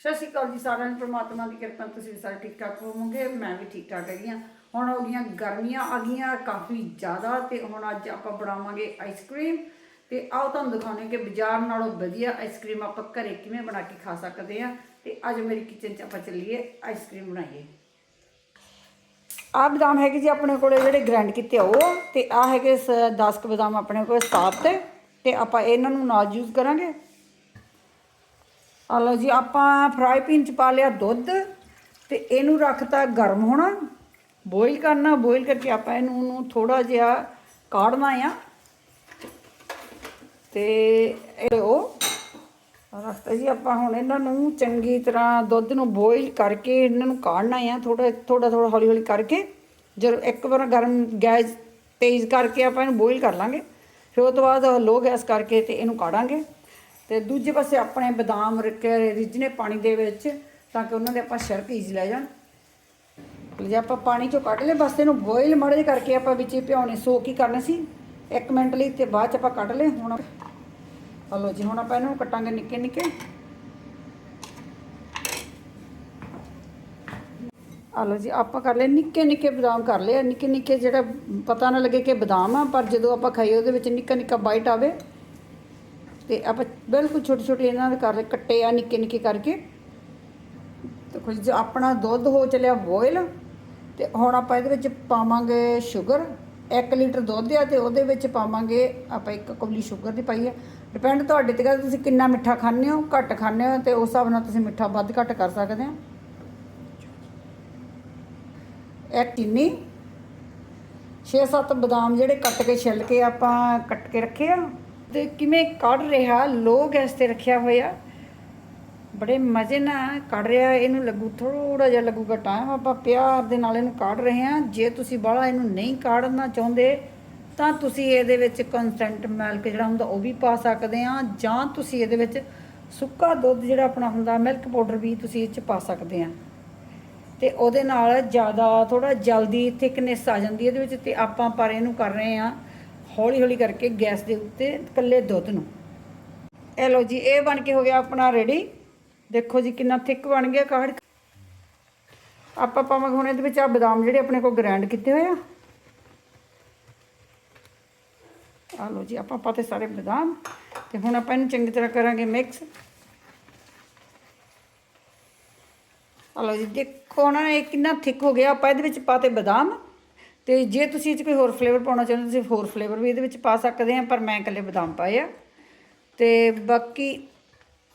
ਸਤਿ ਸ਼੍ਰੀ ਅਕਾਲ ਜੀ ਸਾਰਿਆਂ ਨੂੰ, ਪ੍ਰਮਾਤਮਾ ਦੀ ਕਿਰਪਾ ਨਾਲ ਤੁਸੀਂ ਵੀ ਸਾਰੇ ਠੀਕ ਠਾਕ ਹੋਵੋਗੇ, ਮੈਂ ਵੀ ਠੀਕ ਠਾਕ ਹੈਗੀ ਹਾਂ। ਹੁਣ ਹੋ ਗਈਆਂ ਗਰਮੀਆਂ ਆ ਗਈਆਂ ਕਾਫੀ ਜ਼ਿਆਦਾ ਤੇ ਹੁਣ ਅੱਜ ਆਪਾਂ ਬਣਾਵਾਂਗੇ ਆਈਸਕ੍ਰੀਮ ਤੇ ਆਓ ਤੁਹਾਨੂੰ ਦਿਖਾਉਂਦੇ ਹਾਂ ਕਿ ਬਾਜ਼ਾਰ ਨਾਲੋਂ ਵਧੀਆ ਆਈਸਕ੍ਰੀਮ ਆਪਾਂ ਘਰੇ ਕਿਵੇਂ ਬਣਾ ਕੇ ਖਾ ਸਕਦੇ ਹਾਂ। ਤੇ ਅੱਜ ਮੇਰੀ ਕਿਚਨ 'ਚ ਆਪਾਂ ਚੱਲੀਏ ਆਈਸਕ੍ਰੀਮ ਬਣਾਈਏ। ਆਹ ਬਦਾਮ ਹੈਗੇ ਜੀ ਆਪਣੇ ਕੋਲੇ ਜਿਹੜੇ ਗ੍ਰਾਈਂਡ ਕੀਤੇ ਆ ਉਹ, ਤੇ ਆ ਹੈਗੇ 10 ਕੁ ਬਦਾਮ ਆਪਣੇ ਕੋਲ ਸਾਫ਼ ਤੇ ਤੇ ਆਪਾਂ ਇਹਨਾਂ ਨੂੰ ਨਾਲ ਯੂਜ਼ ਕਰਾਂਗੇ। ਆ ਲਓ ਜੀ, ਆਪਾਂ ਫਰਾਈ ਪੈਨ ਚ ਪਾ ਲਿਆ ਦੁੱਧ ਤੇ ਇਹਨੂੰ ਰੱਖਤਾ ਗਰਮ ਹੋਣਾ। ਬੋਇਲ ਕਰਨਾ, ਬੋਇਲ ਕਰਕੇ ਆਪਾਂ ਇਹਨੂੰ ਨੂੰ ਥੋੜਾ ਜਿਹਾ ਕਾੜਨਾ ਆ। ਤੇ ਇਹ ਉਹ ਰੱਖਤਾ ਜੀ ਆਪਾਂ ਹੁਣ ਇਹਨਾਂ ਨੂੰ ਚੰਗੀ ਤਰ੍ਹਾਂ ਦੁੱਧ ਨੂੰ ਬੋਇਲ ਕਰਕੇ ਇਹਨਾਂ ਨੂੰ ਕਾੜਨਾ ਆ ਥੋੜਾ ਥੋੜਾ ਥੋੜਾ ਹੌਲੀ ਹੌਲੀ ਕਰਕੇ। ਜਦੋਂ ਇੱਕ ਵਾਰ ਗਰਮ ਗੈਸ ਤੇਜ਼ ਕਰਕੇ ਆਪਾਂ ਇਹਨੂੰ ਬੋਇਲ ਕਰ ਲਾਂਗੇ। ਫਿਰ ਉਹ ਤੋਂ ਬਾਅਦ ਲੋ ਗੈਸ ਕਰਕੇ ਤੇ ਇਹਨੂੰ ਕਾੜਾਂਗੇ। ਤੇ ਦੂਜੇ ਪਾਸੇ ਆਪਣੇ ਬਦਾਮ ਰੱਖੇ ਰਿਜਨੇ ਪਾਣੀ ਦੇ ਵਿੱਚ ਤਾਂ ਕਿ ਉਹਨਾਂ ਦੇ ਆਪਾਂ ਸ਼ਰਕ ਈਜ਼ੀ ਲੈ ਜਾਣ। ਜੇ, ਆਪਾਂ ਪਾਣੀ ਚੋਂ ਕੱਢ ਲਏ, ਬਸ ਇਹਨੂੰ ਬੋਇਲ ਮੜੇ ਕਰਕੇ ਆਪਾਂ ਵਿੱਚ ਹੀ ਭਿਉਣੇ ਸੋਕ ਹੀ ਕਰਨੇ ਸੀ? 1 ਮਿੰਟ ਲਈ ਤੇ ਬਾਅਦ ਚ ਆਪਾਂ ਕੱਢ ਲਏ। ਹੁਣ ਹਲੋ ਜੀ, ਹੁਣ ਆਪਾਂ ਇਹਨੂੰ ਕੱਟਾਂਗੇ ਨਿੱਕੇ ਨਿੱਕੇ। ਹਲੋ ਜੀ, ਆਪਾਂ ਕਰ ਲਏ, ਨਿੱਕੇ ਨਿੱਕੇ ਬਦਾਮ ਕਰ ਲਏ। ਨਿੱਕੇ ਨਿੱਕੇ ਜਿਹੜਾ ਪਤਾ ਨਾ ਲੱਗੇ ਕਿ ਬਦਾਮ ਆ, ਪਰ ਜਦੋਂ ਆਪਾਂ ਖਾਈਏ ਉਹਦੇ ਵਿੱਚ ਨਿੱਕਾ ਨਿੱਕਾ ਬਾਈਟ ਆਵੇ। ਤੇ ਆਪਾਂ ਬਿਲਕੁਲ ਛੋਟੇ ਛੋਟੇ ਇਹਨਾਂ ਦੇ ਕਰ ਕੱਟੇ ਆ, ਨਿੱਕੇ ਨਿੱਕੇ ਕਰਕੇ। ਤੇ ਕੁਝ ਜੋ ਆਪਣਾ ਦੁੱਧ ਹੋ ਚਲਿਆ ਬੋਇਲ, ਤੇ ਹੁਣ ਆਪਾਂ ਇਹਦੇ ਵਿੱਚ ਪਾਵਾਂਗੇ ਸ਼ੂਗਰ। 1 ਲੀਟਰ ਦੁੱਧ ਆ ਤੇ ਉਹਦੇ ਵਿੱਚ ਪਾਵਾਂਗੇ ਆਪਾਂ ਇੱਕ ਕੌਲੀ ਸ਼ੂਗਰ ਦੀ ਪਾਈ ਹੈ ਡਿਪੈਂਡ ਤੁਹਾਡੇ ਤੇ ਕਰਦਾ ਤੁਸੀਂ ਕਿੰਨਾ ਮਿੱਠਾ ਖਾਂਦੇ ਹੋ, ਘੱਟ ਖਾਂਦੇ ਹੋ, ਤੇ ਉਸ ਹਿਸਾਬ ਨਾਲ ਤੁਸੀਂ ਮਿੱਠਾ ਵੱਧ ਘੱਟ ਕਰ ਸਕਦੇ ਹੋ। ਇੱਕ ਚੀਨੀ 6-7 ਬਦਾਮ ਜਿਹੜੇ ਕੱਟ ਕੇ ਛਿੱਲ ਕੇ ਆਪਾਂ ਕੱਟ ਕੇ ਰੱਖੇ ਆ। ਤੇ ਕਿਵੇਂ ਕੱਢ ਰਿਹਾ ਲੋ ਗੈਸ ਤੇ ਰੱਖਿਆ ਹੋਇਆ। ਬੜੇ ਮਜ਼ੇ ਨਾਲ ਕੱਢ ਰਿਹਾ, ਇਹਨੂੰ ਲੱਗੂ ਥੋੜਾ ਜਿਹਾ ਲੱਗੂਗਾ ਟਾਈਮ ਆਪਾਂ ਪਿਆਰ ਦੇ ਨਾਲ ਇਹਨੂੰ ਕੱਢ ਰਹੇ ਹਾਂ। ਜੇ ਤੁਸੀਂ ਬਾਹਲਾ ਇਹਨੂੰ ਨਹੀਂ ਕੱਢਣਾ ਚਾਹੁੰਦੇ, ਤਾਂ ਤੁਸੀਂ ਇਹਦੇ ਵਿੱਚ ਕਨਸੈਂਟ ਮਿਲਕ ਜਿਹੜਾ ਹੁੰਦਾ ਉਹ ਵੀ ਪਾ ਸਕਦੇ ਆ ਜਾਂ ਤੁਸੀਂ ਇਹਦੇ ਵਿੱਚ ਸੁੱਕਾ ਦੁੱਧ ਜਿਹੜਾ ਆਪਣਾ ਹੁੰਦਾ ਮਿਲਕ ਪਾਊਡਰ ਵੀ ਤੁਸੀਂ ਇਹ ਚ ਪਾ ਸਕਦੇ ਆ ਤੇ ਉਹਦੇ ਨਾਲ ਜ਼ਿਆਦਾ ਥੋੜਾ ਜਲਦੀ ਥਿਕਨੈਸ ਆ ਜਾਂਦੀ ਇਹਦੇ ਵਿੱਚ ਤੇ ਆਪਾਂ ਪਰ ਇਹਨੂੰ ਕਰ ਰਹੇ ਆ ਹੌਲੀ ਹੌਲੀ ਕਰਕੇ ਗੈਸ ਦੇ ਉੱਤੇ ਇਕੱਲੇ ਦੁੱਧ ਨੂੰ। ਇਹ ਲਓ ਜੀ, ਇਹ ਬਣ ਕੇ ਹੋ ਗਿਆ ਆਪਣਾ ਰੈਡੀ ਦੇਖੋ ਜੀ ਕਿੰਨਾ ਥਿਕ ਬਣ ਗਿਆ ਕਾੜ ਆਪਾਂ ਪਾਵਾਂਗੇ ਹੁਣ ਇਹਦੇ ਵਿੱਚ ਆ ਬਦਾਮ ਜਿਹੜੇ ਆਪਣੇ ਕੋਲ ਗ੍ਰਾਈਂਡ ਕੀਤੇ ਹੋਏ ਆ। ਆ ਲਓ ਜੀ, ਆਪਾਂ ਪਾਤੇ ਸਾਰੇ ਬਦਾਮ ਤੇ ਹੁਣ ਆਪਾਂ ਇਹਨੂੰ ਚੰਗੀ ਤਰ੍ਹਾਂ ਕਰਾਂਗੇ ਮਿਕਸ ਆ ਲਓ ਜੀ, ਦੇਖੋ ਨਾ ਇਹ ਕਿੰਨਾ ਥਿਕ ਹੋ ਗਿਆ। ਆਪਾਂ ਇਹਦੇ ਵਿੱਚ ਪਾਤੇ ਬਦਾਮ। ਤੇ ਜੇ ਤੁਸੀਂ ਇਹ 'ਚ ਕੋਈ ਹੋਰ ਫਲੇਵਰ ਪਾਉਣਾ ਚਾਹੁੰਦੇ ਤੁਸੀਂ ਹੋਰ ਫਲੇਵਰ ਵੀ ਇਹਦੇ ਵਿੱਚ ਪਾ ਸਕਦੇ ਆ, ਪਰ ਮੈਂ ਇਕੱਲੇ ਬਦਾਮ ਪਾਏ ਆ। ਤੇ ਬਾਕੀ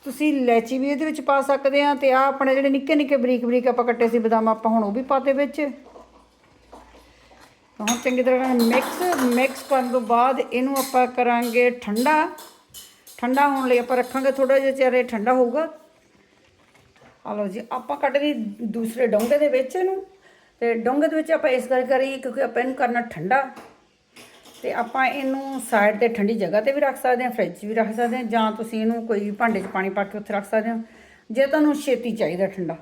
ਤੁਸੀਂ ਇਲਾਇਚੀ ਵੀ ਇਹਦੇ ਵਿੱਚ ਪਾ ਸਕਦੇ ਆ ਤੇ ਆ ਆਪਣੇ ਜਿਹੜੇ ਨਿੱਕੇ ਨਿੱਕੇ ਬਰੀਕ ਬਰੀਕ ਆਪਾਂ ਕੱਟੇ ਸੀ ਬਦਾਮ, ਆਪਾਂ ਹੁਣ ਉਹ ਵੀ ਪਾਤੇ ਵਿੱਚ। ਹੁਣ ਚੰਗੀ ਤਰ੍ਹਾਂ ਮਿਕਸ ਮਿਕਸ ਕਰਨ ਤੋਂ ਬਾਅਦ ਇਹਨੂੰ ਆਪਾਂ ਕਰਾਂਗੇ ਠੰਡਾ। ਠੰਡਾ ਹੋਣ ਲਈ ਆਪਾਂ ਰੱਖਾਂਗੇ ਥੋੜਾ ਜਿਹਾ ਚਿਰ, ਇਹ ਠੰਡਾ ਹੋਊਗਾ। ਆ ਲਓ ਜੀ, ਆਪਾਂ ਕੱਢ ਲਈ ਦੂਸਰੇ ਡੋਂਗੇ ਦੇ ਵਿੱਚ ਇਹਨੂੰ। ਤੇ ਡੋਂਗੇ ਦੇ ਵਿੱਚ ਆਪਾਂ ਇਸ ਕਰਕੇ ਕਰੀ ਕਿਉਂਕਿ ਆਪਾਂ ਇਹਨੂੰ ਕਰਨਾ ਠੰਡਾ। ਤੇ ਆਪਾਂ ਇਹਨੂੰ ਸਾਈਡ ਤੇ ਠੰਡੀ ਜਗ੍ਹਾ ਤੇ ਵੀ ਰੱਖ ਸਕਦੇ ਹਾਂ ਫ੍ਰਿਜ 'ਚ ਵੀ ਰੱਖ ਸਕਦੇ ਹਾਂ, ਜਾਂ ਤੁਸੀਂ ਇਹਨੂੰ ਕੋਈ ਭਾਂਡੇ 'ਚ ਪਾਣੀ ਪਾ ਕੇ ਉੱਥੇ ਰੱਖ ਸਕਦੇ ਹੋ। ਜੇ ਤੁਹਾਨੂੰ ਛੇਤੀ ਚਾਹੀਦਾ ਠੰਡਾ।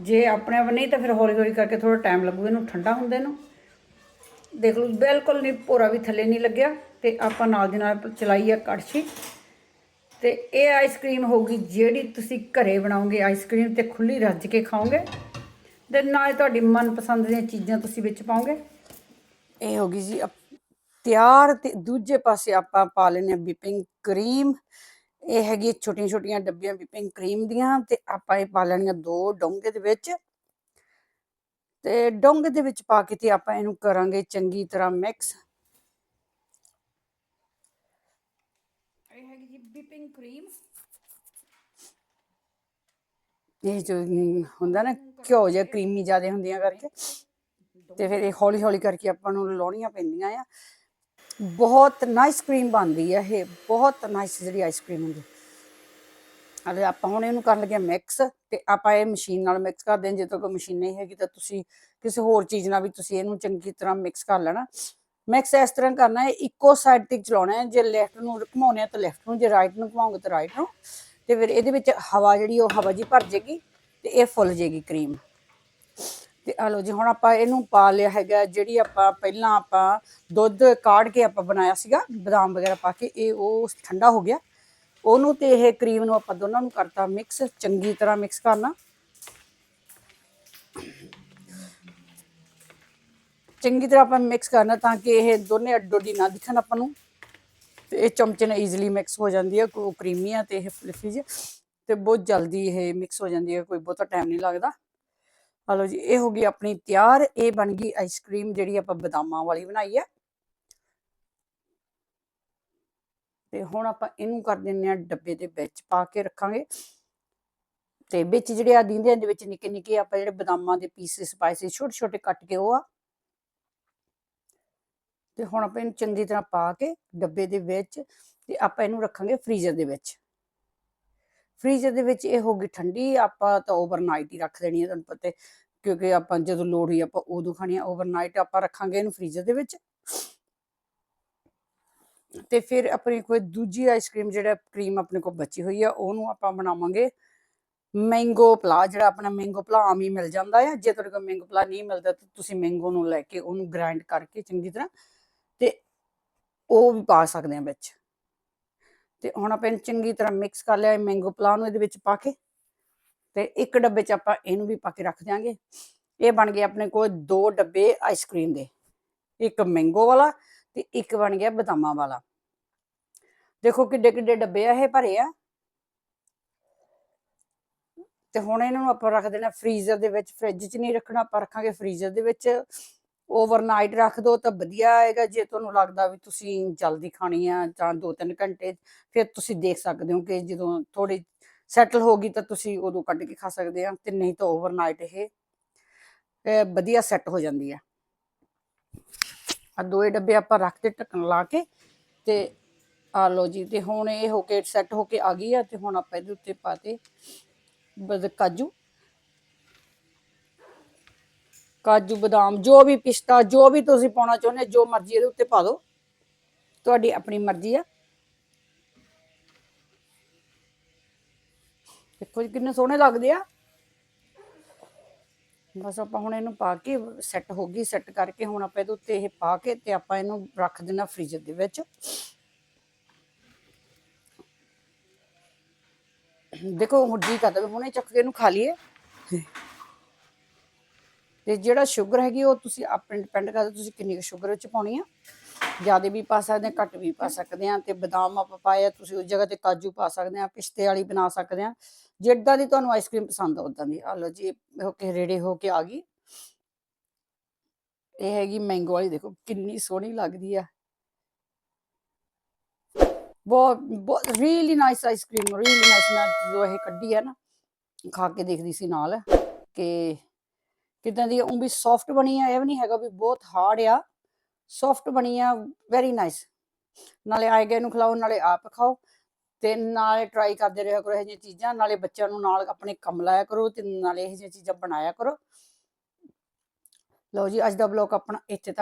ਜੇ ਆਪਣੇ ਆਪ ਨਹੀਂ ਤਾਂ ਫਿਰ ਹੌਲੀ ਹੌਲੀ ਕਰਕੇ ਥੋੜਾ ਟਾਈਮ ਲੱਗੂ ਇਹਨੂੰ ਠੰਡਾ ਹੁੰਦੇ ਨੂੰ। ਦੇਖ ਲਓ, ਬਿਲਕੁਲ ਨਹੀਂ ਭੋਰਾ ਵੀ ਥੱਲੇ ਨਹੀਂ ਲੱਗਿਆ। ਤੇ ਆਪਾਂ ਨਾਲ ਦੀ ਨਾਲ ਚਲਾਈ ਆ ਕੜਛੀ। ਤੇ ਇਹ ਆਈਸਕ੍ਰੀਮ ਹੋਊਗੀ ਜਿਹੜੀ ਤੁਸੀਂ ਘਰੇ ਬਣਾਓਗੇ। ਆਈਸਕ੍ਰੀਮ ਤੇ ਖੁੱਲੀ ਰੱਜ ਕੇ ਖਾਓਗੇ। ਤੇ ਨਾਲ ਤੁਹਾਡੀ ਮਨਪਸੰਦ ਦੀਆਂ ਚੀਜ਼ਾਂ ਤੁਸੀਂ ਵਿੱਚ ਪਾਓਗੇ? ਇਹ ਹੋਗੀ ਜੀ ਅਪ- ਤਿਆਰ ਤੇ ਦੂਜੇ ਪਾਸੇ ਆਪਾਂ ਪਾ ਲੈਨੇ ਵਿਪਿੰਗ ਕਰੀਮ। ਇਹ ਹੈਗੀ ਛੋਟੀਆਂ ਛੋਟੀਆਂ ਡੱਬੀਆਂ ਵਿਪਿੰਗ ਕਰੀਮ ਦੀਆਂ ਤੇ ਆਪਾਂ ਇਹ ਪਾ ਲੈਣੀਆਂ ਦੋ ਡੋਂਗੇ ਦੇ ਵਿੱਚ। ਤੇ ਡੋਂਗੇ ਦੇ ਵਿੱਚ ਪਾ ਕੇ ਤੇ ਆਪਾਂ ਇਹਨੂੰ ਕਰਾਂਗੇ ਚੰਗੀ ਤਰ੍ਹਾਂ ਮਿਕਸ। ਇਹ ਹੈਗੀ ਜੀ ਵਿਪਿੰਗ ਕਰੀਮ। ਇਹ ਜੋ ਹੁੰਦਾ ਨਾ ਘਿਓ ਜਿਹਾ ਕਰੀਮੀ ਜ਼ਿਆਦਾ ਹੁੰਦੀਆਂ ਕਰਕੇ ਤੇ ਫਿਰ ਇਹ ਹੌਲੀ ਹੌਲੀ ਕਰਕੇ ਆਪਾਂ ਨੂੰ ਲਾਉਣੀਆਂ ਪੈਂਦੀਆਂ ਆ। ਬਹੁਤ ਨਾਈਸ ਕਰੀਮ ਬਣਦੀ ਹੈ ਇਹ ਬਹੁਤ ਨਾਈਸ ਜਿਹੜੀ ਆਈਸਕ੍ਰੀਮ ਹੁੰਦੀ। ਅਲੇ ਆਪਾਂ ਹੁਣ ਇਹਨੂੰ ਕਰਨ ਲੱਗੇ ਮਿਕਸ ਤੇ ਆਪਾਂ ਇਹ ਮਸ਼ੀਨ ਨਾਲ ਮਿਕਸ ਕਰਦੇ ਹਾਂ ਜੇ ਤਾਂ ਕੋਈ ਮਸ਼ੀਨ ਨਹੀਂ ਹੈਗੀ ਤਾਂ ਤੁਸੀਂ ਕਿਸੇ ਹੋਰ ਚੀਜ਼ ਨਾਲ ਵੀ ਤੁਸੀਂ ਇਹਨੂੰ ਚੰਗੀ ਤਰ੍ਹਾਂ ਮਿਕਸ ਕਰ ਲੈਣਾ। ਮਿਕਸ ਇਸ ਤਰ੍ਹਾਂ ਕਰਨਾ ਹੈ ਇੱਕੋ ਸਾਈਡ ਤੇ ਚਲਾਉਣਾ ਹੈ ਜੇ ਲੈਫਟ ਨੂੰ ਘੁਮਾਉਣੇ ਆ ਤਾਂ ਲੈਫਟ ਨੂੰ ਜੇ ਰਾਈਟ ਨੂੰ ਘੁਮਾਓਗੇ ਤਾਂ ਰਾਈਟ ਨੂੰ। ਤੇ ਫਿਰ ਇਹਦੇ ਵਿੱਚ ਹਵਾ ਜਿਹੜੀ ਉਹ ਹਵਾ ਜੀ ਭਰ ਜੇਗੀ। ਤੇ ਇਹ ਫੁੱਲ ਜੇਗੀ ਕਰੀਮ। ਤੇ ਆ ਲਓ ਜੀ, ਹੁਣ ਆਪਾਂ ਇਹਨੂੰ ਪਾ ਲਿਆ ਹੈਗਾ, ਜਿਹੜੀ ਆਪਾਂ ਪਹਿਲਾਂ ਆਪਾਂ ਦੁੱਧ ਕਾੜ ਕੇ ਆਪਾਂ ਬਣਾਇਆ ਸੀਗਾ, ਬਦਾਮ ਵਗੈਰਾ ਪਾ ਕੇ, ਇਹ ਉਹ ਠੰਡਾ ਹੋ ਗਿਆ। ਉਹਨੂੰ ਤੇ ਇਹ ਕਰੀਮ ਨੂੰ ਆਪਾਂ ਦੋਨਾਂ ਨੂੰ ਕਰਤਾ ਮਿਕਸ, ਚੰਗੀ ਤਰ੍ਹਾਂ ਮਿਕਸ ਕਰਨਾ। ਚੰਗੀ ਤਰ੍ਹਾਂ ਆਪਾਂ ਮਿਕਸ ਕਰਨਾ ਤਾਂ ਕਿ ਇਹ ਦੋਨੇ ਅੱਡੋ ਅੱਡੀ ਨਾ ਦਿਖਣ ਆਪਾਂ ਨੂੰ। ਤੇ ਇਹ ਚਮਚੇ ਨਾਲ ਈਜ਼ੀਲੀ ਮਿਕਸ ਹੋ ਜਾਂਦੀ ਹੈ ਕੋ ਕਰੀਮੀ ਆ ਤੇ ਇਹ ਫਲਫੀ ਜਿਹੀ। ਤੇ ਬਹੁਤ ਜਲਦੀ ਇਹ ਮਿਕਸ ਹੋ ਜਾਂਦੀ ਹੈ, ਕੋਈ ਬਹੁਤਾ ਟਾਈਮ ਨਹੀਂ ਲੱਗਦਾ। ਹਲੋ ਜੀ, ਇਹ ਹੋ ਗਈ ਆਪਣੀ ਤਿਆਰ, ਇਹ ਬਣ ਗਈ ਆਈਸਕ੍ਰੀਮ ਜਿਹੜੀ ਆਪਾਂ ਬਦਾਮਾਂ ਵਾਲੀ ਬਣਾਈ ਹੈ। ਤੇ ਹੁਣ ਆਪਾਂ ਇਹਨੂੰ ਕਰ ਦਿੰਨੇ ਆ ਡੱਬੇ ਦੇ ਵਿੱਚ ਪਾ ਕੇ ਰੱਖਾਂਗੇ। ਤੇ ਵਿੱਚ ਜਿਹੜੇ ਆ ਦਿੰਦੇ ਦੇ ਵਿੱਚ ਨਿੱਕੇ ਨਿੱਕੇ ਆਪਾਂ ਜਿਹੜੇ ਬਦਾਮਾਂ ਦੇ ਪੀਸਿਸ ਸਪਾਈਸੀ ਛੋਟੇ ਛੋਟੇ ਕੱਟ ਕੇ ਉਹ ਆ। ਤੇ ਹੁਣ ਆਪਾਂ ਇਹਨੂੰ ਚੰਗੀ ਤਰ੍ਹਾਂ ਪਾ ਕੇ ਡੱਬੇ ਦੇ ਵਿੱਚ ਤੇ ਆਪਾਂ ਇਹਨੂੰ ਰੱਖਾਂਗੇ ਫ੍ਰੀਜ਼ਰ ਦੇ ਵਿੱਚ। ਫ੍ਰੀਜ਼ਰ ਦੇ ਵਿੱਚ ਇਹ ਹੋ ਗਈ ਠੰਡੀ, ਆਪਾਂ ਤਾਂ ਓਵਰਨਾਈਟ ਹੀ ਰੱਖ ਦੇਣੀ ਹੈ ਤੁਹਾਨੂੰ ਪਤਾ ਕਿਉਂਕਿ ਆਪਾਂ ਜਦੋਂ ਲੋੜ ਹੋਈ ਆਪਾਂ ਉਦੋਂ ਖਾਣੀ ਆ ਓਵਰਨਾਈਟ ਆਪਾਂ ਰੱਖਾਂਗੇ ਇਹਨੂੰ ਫ੍ਰੀਜ਼ਰ ਦੇ ਵਿੱਚ। ਤੇ ਫਿਰ ਆਪਣੀ ਕੋਈ ਦੂਜੀ ਆਈਸਕ੍ਰੀਮ ਜਿਹੜਾ ਕਰੀਮ ਆਪਣੇ ਕੋਲ ਬਚੀ ਹੋਈ ਆ, ਉਹਨੂੰ ਆਪਾਂ ਬਣਾਵਾਂਗੇ। ਮੈਂਗੋ ਪਲਾ ਜਿਹੜਾ ਆਪਣਾ ਮੈਂਗੋ ਪਲਾ ਆਮ ਹੀ ਮਿਲ ਜਾਂਦਾ ਆ, ਜੇ ਤੁਹਾਡੇ ਕੋਲ ਮੈਂਗੋ ਪਲਾ ਨਹੀਂ ਮਿਲਦਾ ਤਾਂ ਤੁਸੀਂ ਮੈਂਗੋ ਨੂੰ ਲੈ ਕੇ ਉਹਨੂੰ ਗ੍ਰਾਈਂਡ ਕਰਕੇ ਚੰਗੀ ਤਰ੍ਹਾਂ ਤੇ ਉਹ ਵੀ ਪਾ ਸਕਦੇ ਆ ਵਿੱਚ। ਤੇ ਹੁਣ ਆਪਾਂ ਇਹਨੂੰ ਚੰਗੀ ਤਰ੍ਹਾਂ ਮਿਕਸ ਕਰ ਲਿਆ ਮੈਂਗੋ ਪਲਾ ਨੂੰ ਇਹਦੇ ਵਿੱਚ ਪਾ ਕੇ ਤੇ ਇੱਕ ਡੱਬੇ 'ਚ ਆਪਾਂ ਇਹਨੂੰ ਵੀ ਪਾ ਕੇ ਰੱਖ ਦਿਆਂਗੇ। ਇਹ ਬਣ ਗਏ ਆਪਣੇ ਕੋਲ ਦੋ ਡੱਬੇ ਆਈਸਕ੍ਰੀਮ ਦੇ, ਇੱਕ ਮੈਂਗੋ ਵਾਲਾ ਤੇ ਇੱਕ ਬਣ ਗਿਆ ਬਦਾਮਾਂ ਵਾਲਾ। ਦੇਖੋ ਕਿੱਡੇ ਕਿੱਡੇ ਡੱਬੇ ਆ ਇਹ ਭਰੇ ਆ। ਤੇ ਹੁਣ ਇਹਨਾਂ ਨੂੰ ਆਪਾਂ ਰੱਖ ਦੇਣਾ ਫ੍ਰੀਜ਼ਰ ਦੇ ਵਿੱਚ ਫ੍ਰਿਜ 'ਚ ਨਹੀਂ ਰੱਖਣਾ, ਆਪਾਂ ਰੱਖਾਂਗੇ ਫ੍ਰੀਜ਼ਰ ਦੇ ਵਿੱਚ। ਓਵਰਨਾਈਟ ਰੱਖ ਦੋ ਤਾਂ ਵਧੀਆ ਆਏਗਾ, ਜੇ ਤੁਹਾਨੂੰ ਲੱਗਦਾ ਵੀ ਤੁਸੀਂ ਜਲਦੀ ਖਾਣੀ ਆ ਜਾਂ 2-3 ਘੰਟੇ, ਫਿਰ ਤੁਸੀਂ ਦੇਖ ਸਕਦੇ ਹੋ ਕਿ ਜਦੋਂ ਥੋੜੀ ਸੈਟਲ ਹੋ ਗਈ ਤਾਂ ਤੁਸੀਂ ਉਦੋਂ ਕੱਢ ਕੇ ਖਾ ਸਕਦੇ ਆ ਤੇ ਨਹੀਂ ਤਾਂ ਓਵਰਨਾਈਟ ਇਹ ਵਧੀਆ ਸੈੱਟ ਹੋ ਜਾਂਦੀ ਆ। ਆ ਦੋਏ ਡੱਬੇ ਆਪਾਂ ਰੱਖ ਤੇ ਢੱਕਣ ਲਾ ਕੇ ਤੇ ਆ ਲੋ ਜੀ ਤੇ ਹੁਣ ਇਹ ਹੋ ਕੇ ਸੈੱਟ ਹੋ ਕੇ ਆ ਗਈ ਆ ਤੇ ਹੁਣ ਆਪਾਂ ਇਹਦੇ ਉੱਤੇ ਪਾਤੇ ਕਾਜੂ ਕਾਜੂ, ਬਦਾਮ, ਜੋ ਵੀ ਪਿਸਤਾ, ਜੋ ਵੀ ਤੁਸੀਂ ਪਾਉਣਾ ਚਾਹੁੰਦੇ, ਜੋ ਮਰਜ਼ੀ ਇਹਦੇ ਉੱਤੇ ਪਾ ਦਿਓ। ਤੁਹਾਡੀ ਆਪਣੀ ਮਰਜ਼ੀ ਆ। ਦੇਖੋ ਜੀ, ਕਿੰਨੇ ਸੋਹਣੇ ਲੱਗਦੇ ਆ। ਬਸ ਆਪਾਂ ਹੁਣ ਇਹਨੂੰ ਪਾ ਕੇ ਸੈੱਟ ਹੋ ਗਈ ਸੈੱਟ ਕਰਕੇ ਹੁਣ ਆਪਾਂ ਇਹਦੇ ਉੱਤੇ ਇਹ ਪਾ ਕੇ ਤੇ ਆਪਾਂ ਇਹਨੂੰ ਰੱਖ ਦੇਣਾ ਫ੍ਰੀਜ਼ਰ ਦੇ ਵਿੱਚ। ਦੇਖੋ ਹੁਣ ਜੀ ਕਰਦਾ ਹੁਣੇ ਚੱਕ ਕੇ ਇਹਨੂੰ ਖਾ ਲਈਏ। ਤੇ ਜਿਹੜਾ ਸ਼ੂਗਰ ਹੈਗੀ ਉਹ ਤੁਸੀਂ ਆਪਣੇ ਡਿਪੈਂਡ ਕਰਦਾ ਤੁਸੀਂ ਕਿੰਨੀ ਕੁ ਸ਼ੂਗਰ ਵਿੱਚ ਪਾਉਣੀ ਆ। ਜ਼ਿਆਦਾ ਵੀ ਪਾ ਸਕਦੇ ਆ, ਘੱਟ ਵੀ ਪਾ ਸਕਦੇ ਆ ਤੇ ਬਦਾਮ ਆਪਾਂ ਪਾਇਆ ਤੁਸੀਂ ਉਸ ਜਗ੍ਹਾ ਤੇ ਕਾਜੂ ਪਾ ਸਕਦੇ ਆ, ਪਿਸਤੇ ਵਾਲੀ ਬਣਾ ਸਕਦੇ ਆ। ਜਿੱਦਾਂ ਦੀ ਤੁਹਾਨੂੰ ਆਈਸਕ੍ਰੀਮ ਪਸੰਦ ਆ ਉਦਾਂ ਦੀ। ਆ ਲਓ ਜੀ ਹੋ ਕੇ ਰੇੜੇ ਹੋ ਕੇ ਆ ਗਈ। ਇਹ ਹੈਗੀ ਮੈਂਗੋ ਵਾਲੀ, ਦੇਖੋ ਕਿੰਨੀ ਸੋਹਣੀ ਲੱਗਦੀ ਆ। ਬਹੁਤ really nice ice cream really nice ਮੈਂ ਜੋ ਇਹ ਕੱਢੀ ਹੈ ਨਾ, ਖਾ ਕੇ ਦੇਖਦੀ ਸੀ ਨਾਲ ਕਿ ਕਿਦਾਂ ਦੀ ਉਹ ਵੀ ਸੌਫਟ ਬਣੀ ਆ, ਇਹ ਵੀ ਨਹੀਂ ਹੈਗਾ ਵੀ ਬਹੁਤ ਹਾਰਡ ਆ। ਸੌਫਟ ਬਣੀ ਆ ਵੈਰੀ ਨਾਈਸ ਨਾਲੇ ਆਏ ਗਏ ਨੂੰ ਖਿਲਾਓ, ਨਾਲੇ ਆਪ ਖਾਓ, ਤੇ ਨਾਲੇ ਟਰਾਈ ਕਰਦੇ ਰਿਹਾ ਕਰੋ ਇਹ ਜਿਹੀਆਂ ਚੀਜ਼ਾਂ, ਨਾਲੇ ਬੱਚਿਆਂ ਨੂੰ ਨਾਲ ਆਪਣੇ ਕੰਮ ਲਾਇਆ ਕਰੋ, ਤੇ ਨਾਲੇ ਇਹ ਜਿਹੀਆਂ ਚੀਜ਼ਾਂ ਬਣਾਇਆ ਕਰੋ। ਲਓ ਜੀ, ਅੱਜ ਦਾ ਬਲੌਗ ਆਪਣਾ ਇੱਥੇ ਤੱਕ।